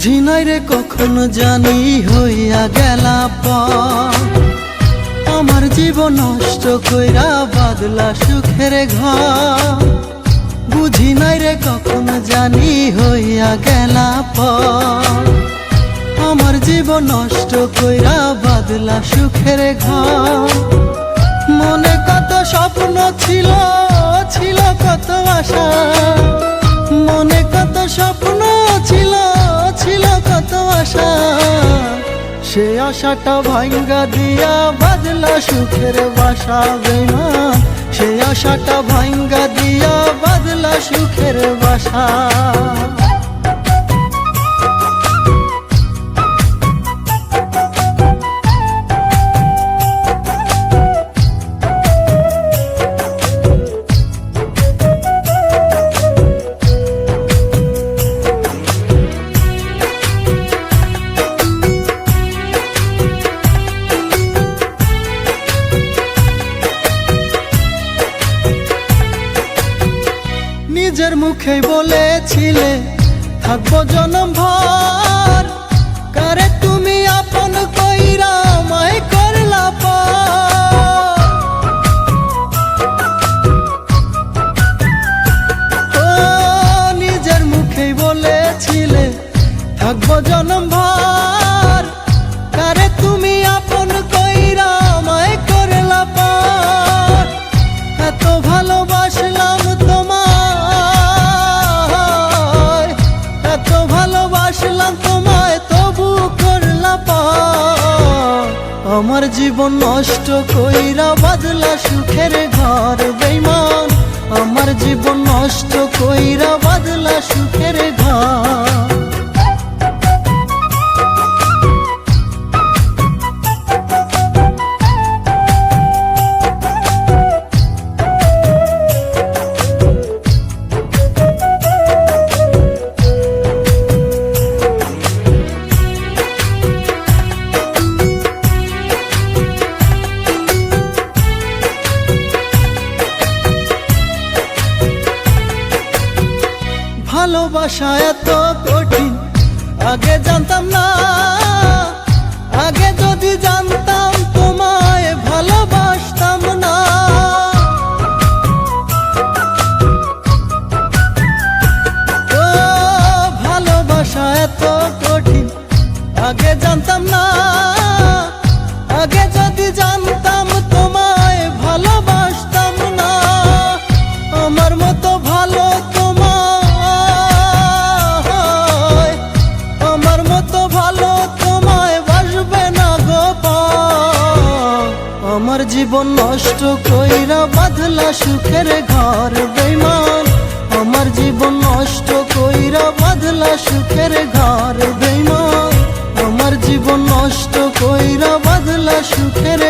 বুঝি নাই রে কখনো জানি হইয়া গেলা পর। আমার জীবন নষ্ট কইরা বাদলা সুখের ঘর। বুঝি নাই রে কখনো জানি হইয়া গেলা পর। আমার জীবন নষ্ট কইরা বাদলা সুখের ঘর। মনে কত স্বপ্ন ছিল ছিল কত আশা। সে আশাটা ভাঙ্গা দিয়া বাজলা সুখের বাসা বেমা সে আশাটা ভাঙ্গা দিয়া বাজলা সুখের বাসা। নিজের মুখে বলেছিলে, থাকব জনম ভর কারে তুমি আপন কইরা মাই করলা। ও নিজের মুখে বলেছিলে, থাকব জনম ভর আমার জীবন নষ্ট কইরা বাদলা সুখের ঘর বেইমান আমার জীবন নষ্ট কইরা বাদলা সুখের ভালোবাসা এত কঠিন। আগে জানতাম না, আগে যদি জানতাম, তোমায় ভালোবাসতাম না। ও, ভালোবাসা এত কঠিন। আগে জানতাম না, আগে যদি জানতাম, তোমায় ভালোবাসতাম না। আমার মতো জীবন নষ্ট কইরা বাঁধলা সুখের ঘর বেমান আমার জীবন নষ্ট কইরা বাঁধলা সুখের ঘর বেমান আমার জীবন নষ্ট কইরা বাঁধলা সুখের